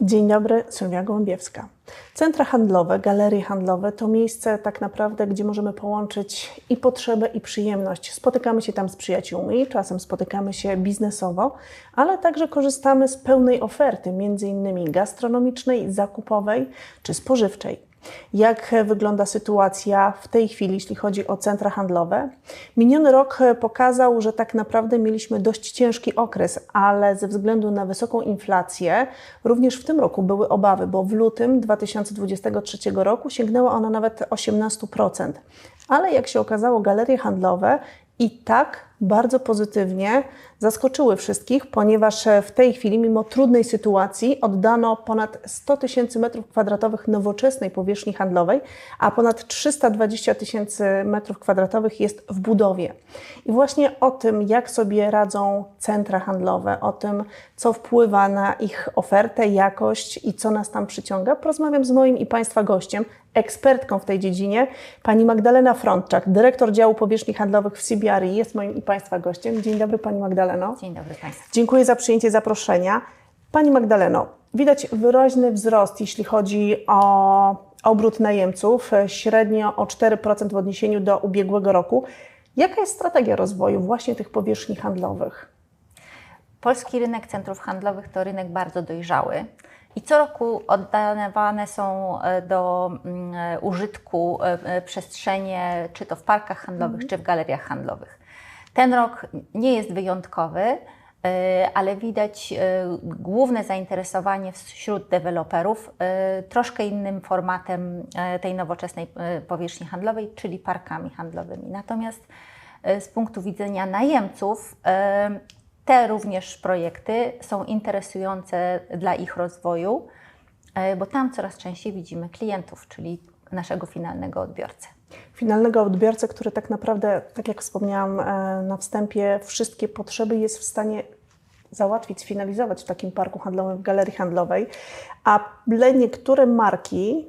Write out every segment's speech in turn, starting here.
Dzień dobry, Sylwia Gołębiewska. Centra handlowe, galerie handlowe to miejsce tak naprawdę, gdzie możemy połączyć i potrzebę, i przyjemność. Spotykamy się tam z przyjaciółmi, czasem spotykamy się biznesowo, ale także korzystamy z pełnej oferty, innymi gastronomicznej, zakupowej czy spożywczej. Jak wygląda sytuacja w tej chwili, jeśli chodzi o centra handlowe? Miniony rok pokazał, że tak naprawdę mieliśmy dość ciężki okres, ale ze względu na wysoką inflację, również w tym roku były obawy, bo w lutym 2023 roku sięgnęła ona nawet 18%. Ale jak się okazało, galerie handlowe i tak bardzo pozytywnie zaskoczyły wszystkich, ponieważ w tej chwili, mimo trudnej sytuacji, oddano ponad 100 tysięcy metrów kwadratowych nowoczesnej powierzchni handlowej, a ponad 320 tysięcy metrów kwadratowych jest w budowie. I właśnie o tym, jak sobie radzą centra handlowe, o tym, co wpływa na ich ofertę, jakość i co nas tam przyciąga, porozmawiam z moim i Państwa gościem, ekspertką w tej dziedzinie, pani Magdalena Frontczak, dyrektor działu powierzchni handlowych w CBRE, jest moim i Państwa gościem. Dzień dobry Pani Magdaleno. Dzień dobry Państwu. Dziękuję za przyjęcie zaproszenia. Pani Magdaleno, widać wyraźny wzrost, jeśli chodzi o obrót najemców, średnio o 4% w odniesieniu do ubiegłego roku. Jaka jest strategia rozwoju właśnie tych powierzchni handlowych? Polski rynek centrów handlowych to rynek bardzo dojrzały. I co roku oddawane są e, do mm, e, użytku e, przestrzenie, czy to w parkach handlowych, mhm. czy w galeriach handlowych. Ten rok nie jest wyjątkowy, ale widać główne zainteresowanie wśród deweloperów troszkę innym formatem tej nowoczesnej powierzchni handlowej, czyli parkami handlowymi. Natomiast z punktu widzenia najemców, te również projekty są interesujące dla ich rozwoju, bo tam coraz częściej widzimy klientów, czyli naszego finalnego odbiorcę. Finalnego odbiorcę, który tak naprawdę, tak jak wspomniałam e, na wstępie, wszystkie potrzeby jest w stanie załatwić, sfinalizować w takim parku handlowym, w galerii handlowej, a niektóre marki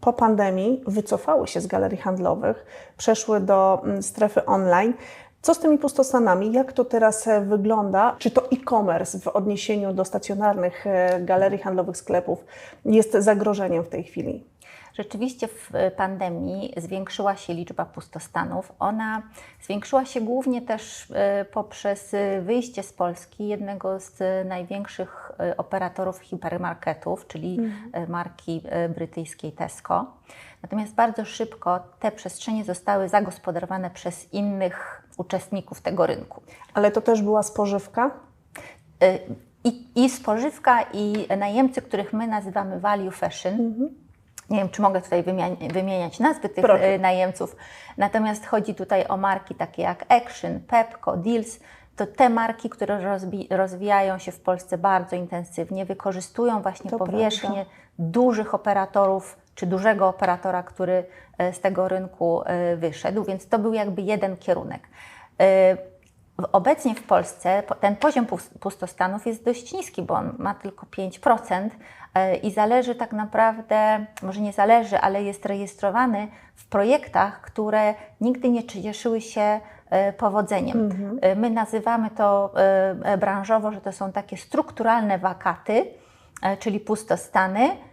po pandemii wycofały się z galerii handlowych, przeszły do mm, strefy online. Co z tymi pustostanami? Jak to teraz e, wygląda? Czy to e-commerce w odniesieniu do stacjonarnych e, galerii handlowych, sklepów jest zagrożeniem w tej chwili? Rzeczywiście w e, pandemii zwiększyła się liczba pustostanów. Ona zwiększyła się głównie też poprzez wyjście z Polski jednego z największych operatorów hipermarketów, czyli mhm. marki brytyjskiej Tesco. Natomiast bardzo szybko te przestrzenie zostały zagospodarowane przez innych uczestników tego rynku. Ale to też była spożywka? I, i spożywka, i najemcy, których my nazywamy value fashion. Mhm. Nie wiem, czy mogę tutaj wymieniać nazwy tych Proszę. Y, najemców. Natomiast chodzi tutaj o marki takie jak Action, Pepco, Deals. To te marki, które rozwijają się w Polsce bardzo intensywnie, wykorzystują właśnie to powierzchnię prawda. dużych operatorów czy dużego operatora, który e, z tego rynku e, wyszedł, więc to był jakby jeden kierunek. E, obecnie w Polsce ten poziom pustostanów jest dość niski, bo on ma tylko 5% i zależy tak naprawdę, może nie zależy, ale jest rejestrowany w projektach, które nigdy nie cieszyły się powodzeniem. Mhm. My nazywamy to branżowo, że to są takie strukturalne wakaty, czyli pustostany, E,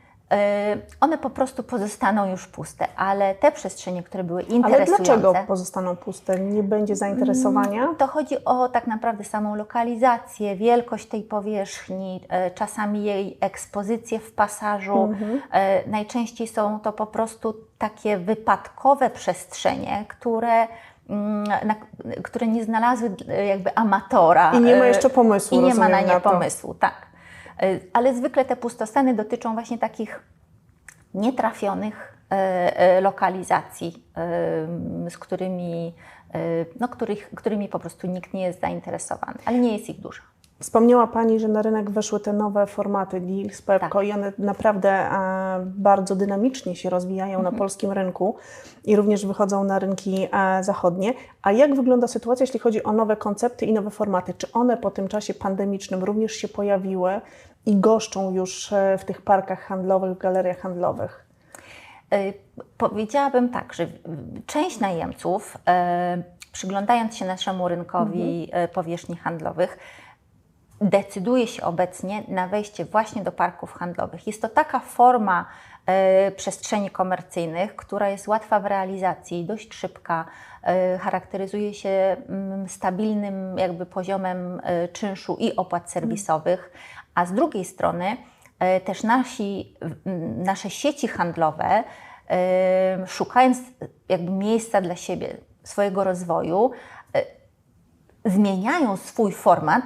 one po prostu pozostaną już puste, ale te przestrzenie, które były interesujące... Ale dlaczego pozostaną puste? Nie będzie zainteresowania? Mm, to chodzi o tak naprawdę samą lokalizację, wielkość tej powierzchni, e, czasami jej ekspozycję w pasażu. Mhm. E, najczęściej są to po prostu takie wypadkowe przestrzenie, które mm, na, które nie znalazły jakby amatora. I nie ma jeszcze pomysłu. I nie ma na nie pomysłu, tak. E, ale zwykle te pustostany dotyczą właśnie takich nietrafionych e, e, lokalizacji, z którymi, no, których, którymi po prostu nikt nie jest zainteresowany, ale nie jest ich dużo. Wspomniała Pani, że na rynek weszły te nowe formaty Deals, Pepco tak. i one naprawdę bardzo dynamicznie się rozwijają mhm. na polskim rynku i również wychodzą na rynki zachodnie. A jak wygląda sytuacja, jeśli chodzi o nowe koncepty i nowe formaty? Czy one po tym czasie pandemicznym również się pojawiły i goszczą już e, w tych parkach handlowych, galeriach handlowych? E, powiedziałabym tak, że część najemców, e, przyglądając się naszemu rynkowi mhm. powierzchni handlowych, decyduje się obecnie na wejście właśnie do parków handlowych. Jest to taka forma e, przestrzeni komercyjnych, która jest łatwa w realizacji, dość szybka, e, charakteryzuje się mm, stabilnym jakby poziomem e, czynszu i opłat serwisowych, a z drugiej strony też nasi, nasze sieci handlowe, szukając jakby miejsca dla siebie, swojego rozwoju, zmieniają swój format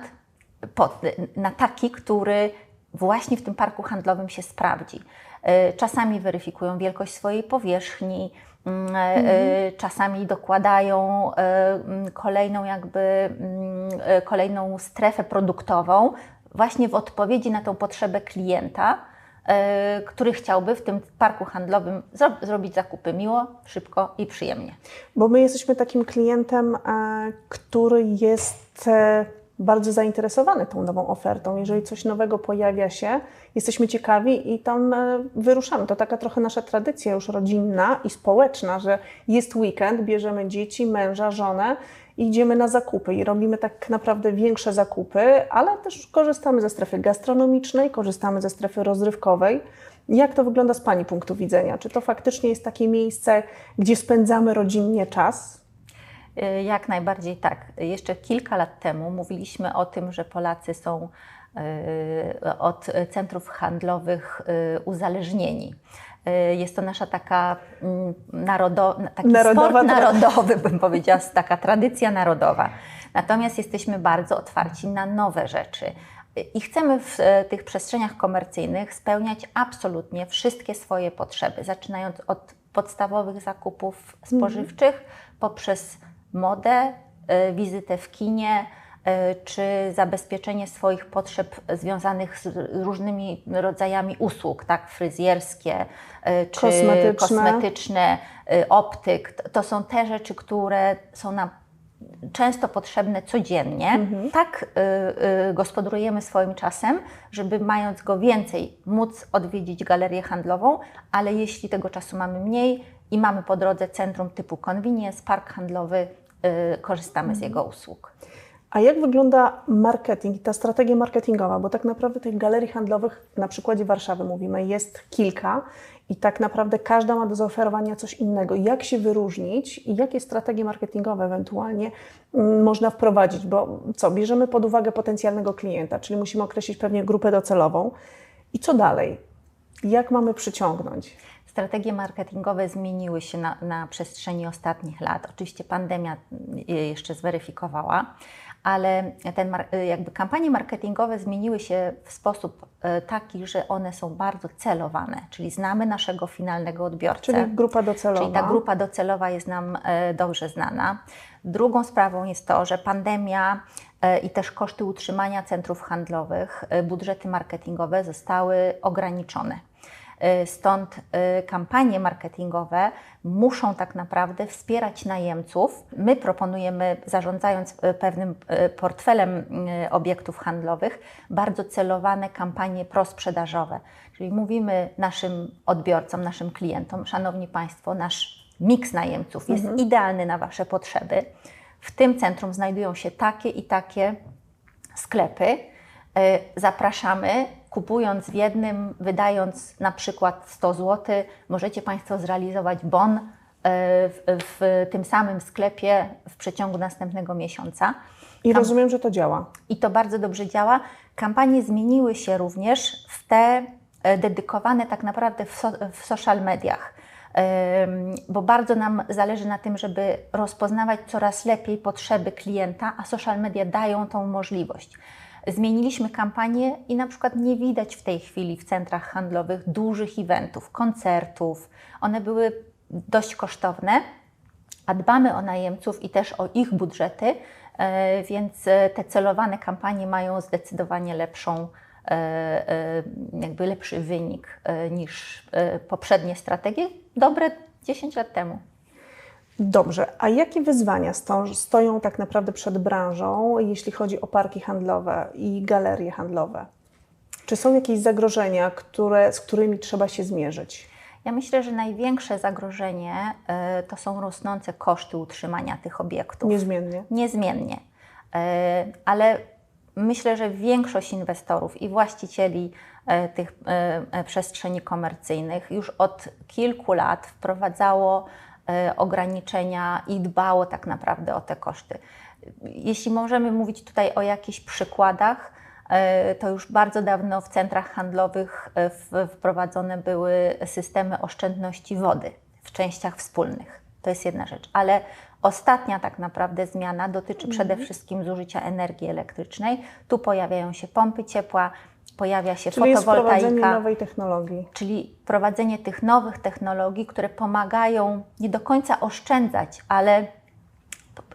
na taki, który właśnie w tym parku handlowym się sprawdzi. E, Czasami weryfikują wielkość swojej powierzchni, mm, e, czasami dokładają mm, kolejną jakby mm, kolejną strefę produktową właśnie w odpowiedzi na tą potrzebę klienta, który chciałby w tym parku handlowym zro- zrobić zakupy miło, szybko i przyjemnie. Bo my jesteśmy takim klientem, e, który jest e, bardzo zainteresowany tą nową ofertą. Jeżeli coś nowego pojawia się, jesteśmy ciekawi i tam e, wyruszamy. To taka trochę nasza tradycja już rodzinna i społeczna, że jest weekend, bierzemy dzieci, męża, żonę i idziemy na zakupy i robimy tak naprawdę większe zakupy, ale też korzystamy ze strefy gastronomicznej, korzystamy ze strefy rozrywkowej. Jak to wygląda z Pani punktu widzenia? Czy to faktycznie jest takie miejsce, gdzie spędzamy rodzinnie czas? Y, Jak najbardziej tak. Jeszcze kilka lat temu mówiliśmy o tym, że Polacy są y, od centrów handlowych y, uzależnieni. Jest to nasza taka mm, narodo, taki Narodowa sport narodowy, bym powiedziała, taka tradycja narodowa. Natomiast jesteśmy bardzo otwarci na nowe rzeczy. I chcemy w e, tych przestrzeniach komercyjnych spełniać absolutnie wszystkie swoje potrzeby, zaczynając od podstawowych zakupów spożywczych, poprzez modę, e, wizytę w kinie, e, czy zabezpieczenie swoich potrzeb związanych z różnymi rodzajami usług, tak, fryzjerskie, e, czy Kosmetyczne. kosmetyczne, optyk. To- są te rzeczy, które są nam często potrzebne codziennie. Tak y, y, gospodarujemy swoim czasem, żeby mając go więcej, móc odwiedzić galerię handlową, ale jeśli tego czasu mamy mniej i mamy po drodze centrum typu convenience, park handlowy, korzystamy z jego usług. A jak wygląda marketing i ta strategia marketingowa? Bo tak naprawdę tych galerii handlowych, na przykładzie Warszawy mówimy, jest kilka i tak naprawdę każda ma do zaoferowania coś innego. Jak się wyróżnić i jakie strategie marketingowe ewentualnie mm, można wprowadzić? Bo co, bierzemy pod uwagę potencjalnego klienta, czyli musimy określić pewnie grupę docelową. I co dalej? Jak mamy przyciągnąć? Strategie marketingowe zmieniły się na, na przestrzeni ostatnich lat. Oczywiście pandemia je jeszcze zweryfikowała, ale ten, mar- jakby kampanie marketingowe zmieniły się w sposób e, taki, że one są bardzo celowane, czyli znamy naszego finalnego odbiorcę. Czyli grupa docelowa. Czyli ta grupa docelowa jest nam dobrze znana. Drugą sprawą jest to, że pandemia i też koszty utrzymania centrów handlowych, budżety marketingowe zostały ograniczone. E, Stąd e, kampanie marketingowe muszą tak naprawdę wspierać najemców. My proponujemy, zarządzając e, pewnym portfelem obiektów handlowych, bardzo celowane kampanie prosprzedażowe. Czyli mówimy naszym odbiorcom, naszym klientom, Szanowni Państwo, nasz miks najemców jest idealny na Wasze potrzeby. W tym centrum znajdują się takie i takie sklepy. Zapraszamy, kupując w jednym, wydając na przykład 100 zł, możecie Państwo zrealizować bon e, w, w tym samym sklepie w przeciągu następnego miesiąca. I rozumiem, że to działa. i to bardzo dobrze działa. Kampanie zmieniły się również w te e, dedykowane tak naprawdę w, so, w social mediach, bo bardzo nam zależy na tym, żeby rozpoznawać coraz lepiej potrzeby klienta, a social media dają tą możliwość. Zmieniliśmy kampanię i na przykład nie widać w tej chwili w centrach handlowych dużych eventów, koncertów. One były dość kosztowne, a dbamy o najemców i też o ich budżety, e, więc e, te celowane kampanie mają zdecydowanie lepszą, e, jakby lepszy wynik niż poprzednie strategie, dobre 10 lat temu. Dobrze, a jakie wyzwania sto, stoją tak naprawdę przed branżą, jeśli chodzi o parki handlowe i galerie handlowe? Czy są jakieś zagrożenia, które, z którymi trzeba się zmierzyć? Ja myślę, że największe zagrożenie e, to są rosnące koszty utrzymania tych obiektów. Niezmiennie. Niezmiennie. E, Ale myślę, że większość inwestorów i właścicieli e, tych e, e, przestrzeni komercyjnych już od kilku lat wprowadzało ograniczenia i dbało tak naprawdę o te koszty. Jeśli możemy mówić tutaj o jakichś przykładach, to już bardzo dawno w centrach handlowych wprowadzone były systemy oszczędności wody w częściach wspólnych. To jest jedna rzecz, ale Ostatnia tak naprawdę zmiana dotyczy mhm. przede wszystkim zużycia energii elektrycznej. Tu pojawiają się pompy ciepła, pojawia się czyli fotowoltaika. Czyli wprowadzenie nowej technologii. Czyli wprowadzenie tych nowych technologii, które pomagają nie do końca oszczędzać, ale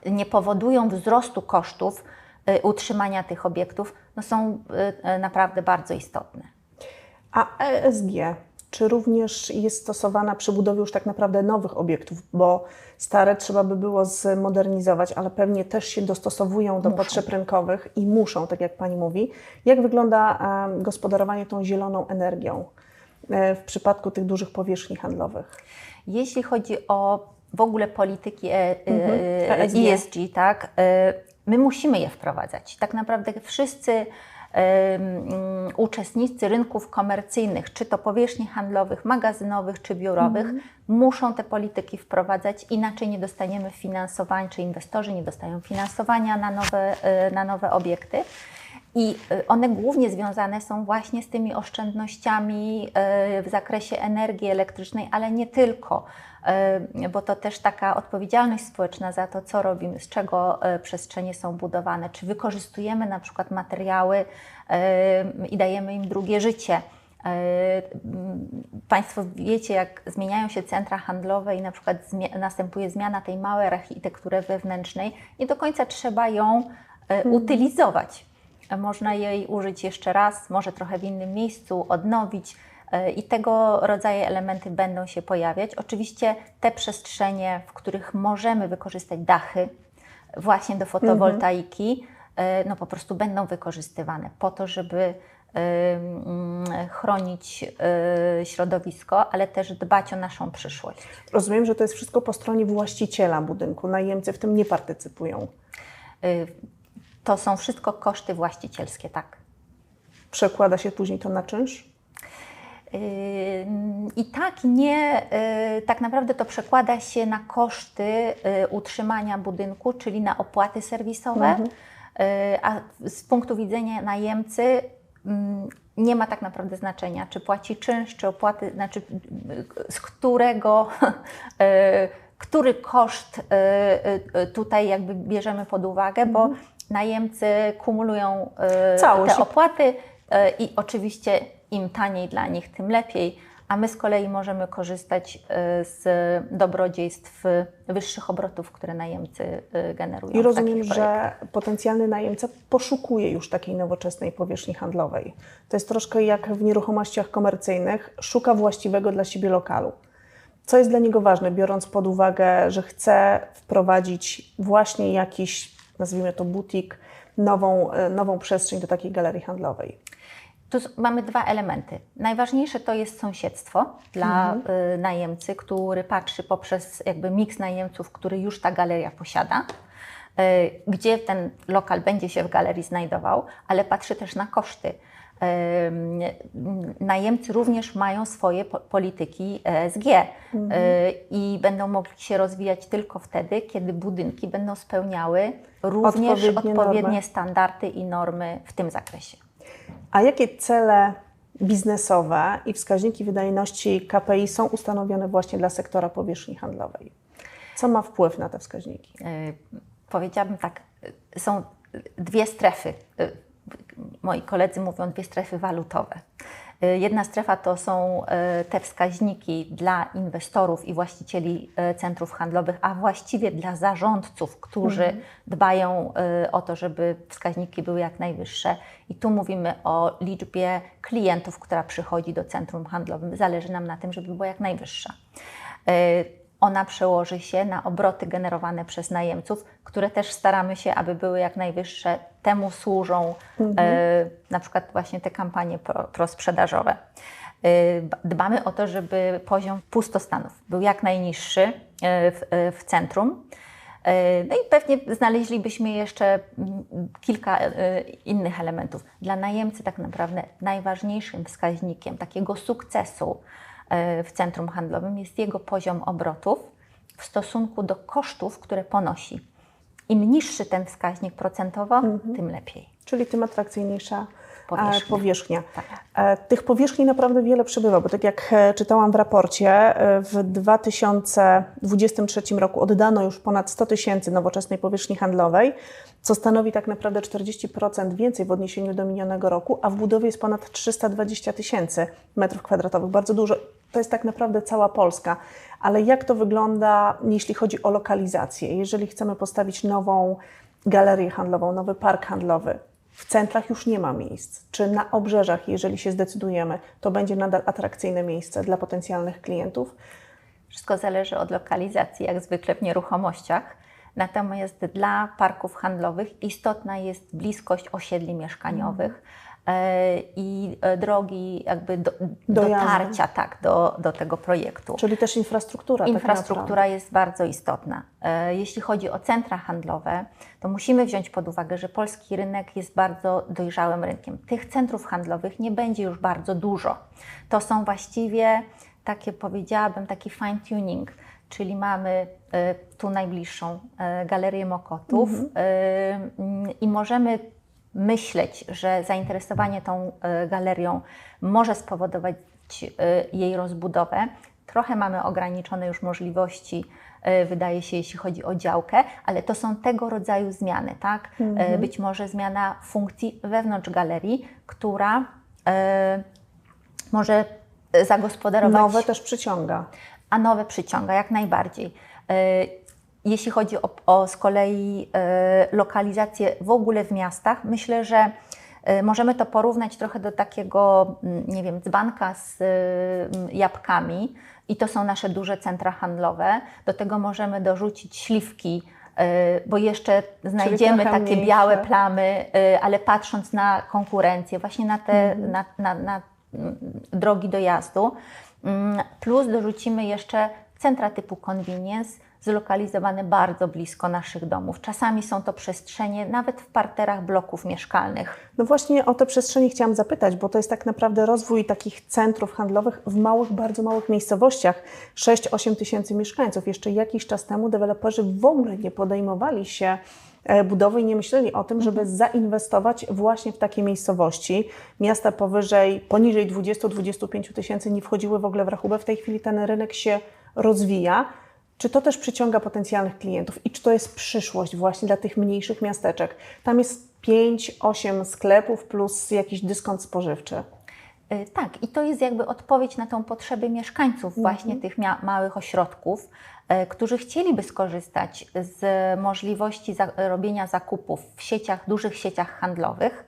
nie powodują wzrostu kosztów y, utrzymania tych obiektów, no są y, y, naprawdę bardzo istotne. A ESG czy również jest stosowana przy budowie już tak naprawdę nowych obiektów, bo stare trzeba by było zmodernizować, ale pewnie też się dostosowują do muszą. potrzeb rynkowych i muszą, tak jak Pani mówi. Jak wygląda gospodarowanie tą zieloną energią e, w przypadku tych dużych powierzchni handlowych? Jeśli chodzi o w ogóle polityki e, mhm. ESG, ESG, tak, my musimy je wprowadzać. Tak naprawdę wszyscy uczestnicy rynków komercyjnych, czy to powierzchni handlowych, magazynowych, czy biurowych, mm. muszą te polityki wprowadzać, inaczej nie dostaniemy finansowania, czy inwestorzy nie dostają finansowania na nowe, e, na nowe obiekty. I e, one głównie związane są właśnie z tymi oszczędnościami e, w zakresie energii elektrycznej, ale nie tylko bo to też taka odpowiedzialność społeczna za to, co robimy, z czego przestrzenie są budowane, czy wykorzystujemy na przykład materiały i dajemy im drugie życie. Państwo wiecie, jak zmieniają się centra handlowe i na przykład następuje zmiana tej małej architektury wewnętrznej, nie do końca trzeba ją mhm. utylizować. Można jej użyć jeszcze raz, może trochę w innym miejscu, odnowić. E, I tego rodzaju elementy będą się pojawiać. Oczywiście te przestrzenie, w których możemy wykorzystać dachy właśnie do fotowoltaiki, mhm. no po prostu będą wykorzystywane po to, żeby mm, chronić e, środowisko, ale też dbać o naszą przyszłość. Rozumiem, że to jest wszystko po stronie właściciela budynku. Najemcy w tym nie partycypują. To są wszystko koszty właścicielskie, tak. Przekłada się później to na czynsz? I tak nie, y, tak naprawdę to przekłada się na koszty y, utrzymania budynku, czyli na opłaty serwisowe, mhm. A z punktu widzenia najemcy mm, nie ma tak naprawdę znaczenia, czy płaci czynsz, czy opłaty, znaczy z którego, który koszt tutaj jakby bierzemy pod uwagę, bo mhm. Najemcy kumulują Całość. te opłaty i oczywiście im taniej dla nich, tym lepiej, a my z kolei możemy korzystać e, z dobrodziejstw wyższych obrotów, które najemcy generują. I rozumiem, że potencjalny najemca poszukuje już takiej nowoczesnej powierzchni handlowej. To jest troszkę jak w nieruchomościach komercyjnych, szuka właściwego dla siebie lokalu. Co jest dla niego ważne, biorąc pod uwagę, że chce wprowadzić właśnie jakiś, nazwijmy to butik, nową, e, nową przestrzeń do takiej galerii handlowej? Tu mamy dwa elementy. Najważniejsze to jest sąsiedztwo dla mhm. Y, najemcy, który patrzy poprzez jakby miks najemców, który już ta galeria posiada, y, gdzie ten lokal będzie się w galerii znajdował, ale patrzy też na koszty. Najemcy również mają swoje polityki ESG mhm. Y, i będą mogli się rozwijać tylko wtedy, kiedy budynki będą spełniały również odpowiednie, odpowiednie standardy i normy w tym zakresie. A jakie cele biznesowe i wskaźniki wydajności KPI są ustanowione właśnie dla sektora powierzchni handlowej? Co ma wpływ na te wskaźniki? Yy, powiedziałabym tak, są dwie strefy. Moi koledzy mówią dwie strefy walutowe. Y, jedna strefa to są y, te wskaźniki dla inwestorów i właścicieli y, centrów handlowych, a właściwie dla zarządców, którzy mhm. dbają o to, żeby wskaźniki były jak najwyższe. I tu mówimy o liczbie klientów, która przychodzi do centrum handlowym. Zależy nam na tym, żeby była jak najwyższa ona przełoży się na obroty generowane przez najemców, które też staramy się, aby były jak najwyższe. Temu służą mhm. e, na przykład właśnie te kampanie pro, prosprzedażowe. E, dbamy o to, żeby poziom pustostanów był jak najniższy e, w, e, w centrum. E, no i pewnie znaleźlibyśmy jeszcze kilka innych elementów. Dla najemcy tak naprawdę najważniejszym wskaźnikiem takiego sukcesu w centrum handlowym jest jego poziom obrotów w stosunku do kosztów, które ponosi. Im niższy ten wskaźnik procentowo, tym lepiej. Czyli tym atrakcyjniejsza Powierzchnia. e, powierzchnia. Tak. E, Tych powierzchni naprawdę wiele przybywa, bo tak jak e, czytałam w raporcie, w 2023 roku oddano już ponad 100 tysięcy nowoczesnej powierzchni handlowej, co stanowi tak naprawdę 40% więcej w odniesieniu do minionego roku, a w budowie jest ponad 320 tysięcy metrów kwadratowych. Bardzo dużo. To jest tak naprawdę cała Polska. Ale jak to wygląda, jeśli chodzi o lokalizację? Jeżeli chcemy postawić nową galerię handlową, nowy park handlowy, w centrach już nie ma miejsc. Czy na obrzeżach, jeżeli się zdecydujemy, to będzie nadal atrakcyjne miejsce dla potencjalnych klientów? Wszystko zależy od lokalizacji, jak zwykle w nieruchomościach. Natomiast dla parków handlowych istotna jest bliskość osiedli mieszkaniowych i e, drogi jakby do, Dojazdu. dotarcia tak, do, do tego projektu. Czyli też infrastruktura. tak Infrastruktura naprawdę. jest bardzo istotna. E, Jeśli chodzi o centra handlowe, to musimy wziąć pod uwagę, że polski rynek jest bardzo dojrzałym rynkiem. Tych centrów handlowych nie będzie już bardzo dużo. To są właściwie takie, powiedziałabym, taki fine tuning, czyli mamy e, tu najbliższą e, galerię Mokotów e, mm, i możemy myśleć, że zainteresowanie tą e, galerią może spowodować e, jej rozbudowę. Trochę mamy ograniczone już możliwości, e, wydaje się, jeśli chodzi o działkę, ale to są tego rodzaju zmiany, tak? E, Być może zmiana funkcji wewnątrz galerii, która może zagospodarować Nowe też przyciąga. a nowe przyciąga jak najbardziej. E, Jeśli chodzi o, o z kolei e, lokalizację w ogóle w miastach, myślę, że e, możemy to porównać trochę do takiego, mm, nie wiem, dzbanka z mm, jabłkami i to są nasze duże centra handlowe. Do tego możemy dorzucić śliwki, e, bo jeszcze znajdziemy takie mniejsze. białe plamy, e, ale patrząc na konkurencję, właśnie na te na, na, na mm, drogi dojazdu, Mm, plus dorzucimy jeszcze centra typu convenience, zlokalizowane bardzo blisko naszych domów. Czasami są to przestrzenie nawet w parterach bloków mieszkalnych. No właśnie o te przestrzenie chciałam zapytać, bo to jest tak naprawdę rozwój takich centrów handlowych w małych, bardzo małych miejscowościach. 6-8 tysięcy mieszkańców. Jeszcze jakiś czas temu deweloperzy w ogóle nie podejmowali się e, budowy i nie myśleli o tym, żeby zainwestować właśnie w takie miejscowości. Miasta powyżej, poniżej 20-25 tysięcy nie wchodziły w ogóle w rachubę. W tej chwili ten rynek się rozwija. Czy to też przyciąga potencjalnych klientów i czy to jest przyszłość właśnie dla tych mniejszych miasteczek? Tam jest 5-8 sklepów plus jakiś dyskont spożywczy. Y, Tak, i to jest jakby odpowiedź na tą potrzebę mieszkańców właśnie tych mia- małych ośrodków, e, którzy chcieliby skorzystać z możliwości robienia zakupów w sieciach, dużych sieciach handlowych,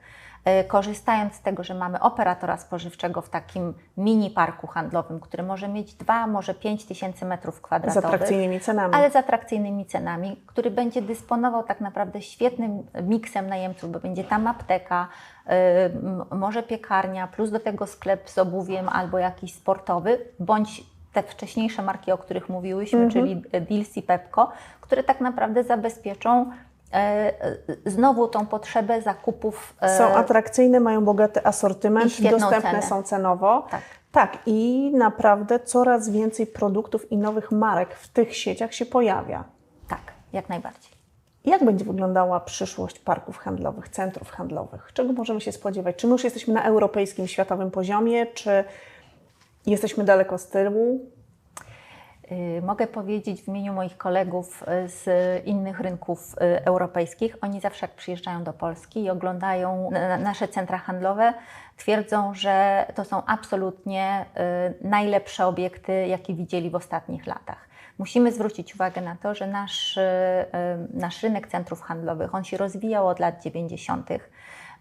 korzystając z tego, że mamy operatora spożywczego w takim mini parku handlowym, który może mieć 2, może 5 tysięcy metrów Z kwadratowych atrakcyjnymi cenami. ale z atrakcyjnymi cenami, który będzie dysponował tak naprawdę świetnym miksem najemców, bo będzie tam apteka, m- może piekarnia, plus do tego sklep z obuwiem albo jakiś sportowy, bądź te wcześniejsze marki, o których mówiłyśmy, czyli Deals i Pepco, które tak naprawdę zabezpieczą e, e, znowu tą potrzebę zakupów. e, Są atrakcyjne, mają bogaty asortyment, dostępne cenę. są cenowo. Tak. tak, i naprawdę coraz więcej produktów i nowych marek w tych sieciach się pojawia. Tak, jak najbardziej. Jak będzie wyglądała przyszłość parków handlowych, centrów handlowych? Czego możemy się spodziewać? Czy my już jesteśmy na europejskim, światowym poziomie, czy jesteśmy daleko z tyłu? Y, Mogę powiedzieć w imieniu moich kolegów y, z innych rynków y, europejskich. Oni zawsze jak przyjeżdżają do Polski i oglądają na- na- nasze centra handlowe, twierdzą, że to są absolutnie najlepsze obiekty, jakie widzieli w ostatnich latach. Musimy zwrócić uwagę na to, że nasz, nasz rynek centrów handlowych, on się rozwijał od lat 90.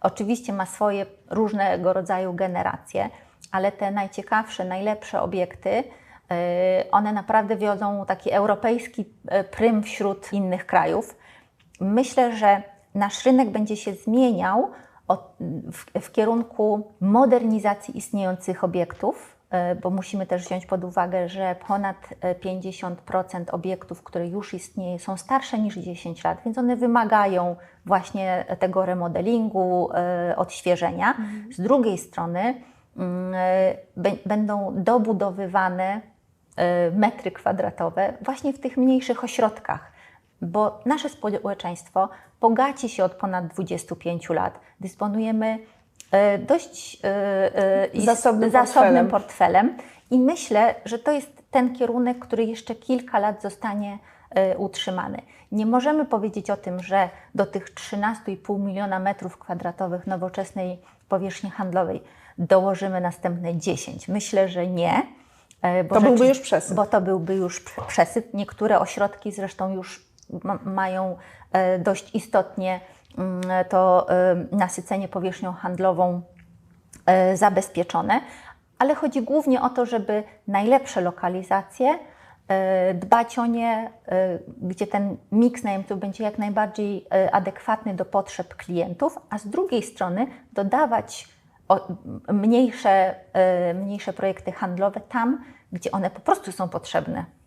Oczywiście ma swoje różnego rodzaju generacje, ale te najciekawsze, najlepsze obiekty, one naprawdę wiodą taki europejski y, prym wśród innych krajów. Myślę, że nasz rynek będzie się zmieniał w, w kierunku modernizacji istniejących obiektów e, bo musimy też wziąć pod uwagę, że ponad e, 50% obiektów, które już istnieje, są starsze niż 10 lat, więc one wymagają właśnie tego remodelingu, odświeżenia. Z drugiej strony mm, bę- będą dobudowywane metry kwadratowe właśnie w tych mniejszych ośrodkach, bo nasze społeczeństwo bogaci się od ponad 25 lat. Dysponujemy e, dość ist- Zasobnym zasobnym portfelem. portfelem i myślę, że to jest ten kierunek, który jeszcze kilka lat zostanie utrzymany. Nie możemy powiedzieć o tym, że do tych 13,5 miliona metrów kwadratowych nowoczesnej powierzchni handlowej dołożymy następne 10. Myślę, że nie. E, bo To byłby już przesyp. Bo to byłby już prze- przesyp. Niektóre ośrodki zresztą już ma, mają e, dość istotnie mm, to e, nasycenie powierzchnią handlową zabezpieczone, ale chodzi głównie o to, żeby najlepsze lokalizacje, dbać o nie, gdzie ten miks najemców będzie jak najbardziej adekwatny do potrzeb klientów, a z drugiej strony dodawać o, mniejsze, e, mniejsze projekty handlowe tam, gdzie one po prostu są potrzebne.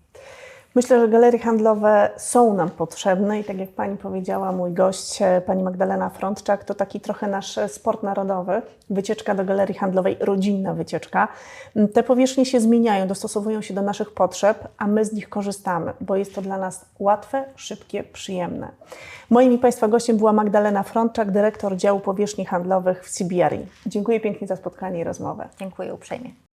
Myślę, że galerie handlowe są nam potrzebne i tak jak Pani powiedziała, mój gość, e, Pani Magdalena Frądczak, to taki trochę nasz sport narodowy, wycieczka do galerii handlowej, rodzinna wycieczka. M, Te powierzchnie się zmieniają, dostosowują się do naszych potrzeb, a my z nich korzystamy, bo jest to dla nas łatwe, szybkie, przyjemne. Moim i Państwa gościem była Magdalena Frądczak, dyrektor działu powierzchni handlowych w CBRE. Dziękuję pięknie za spotkanie i rozmowę. Dziękuję uprzejmie.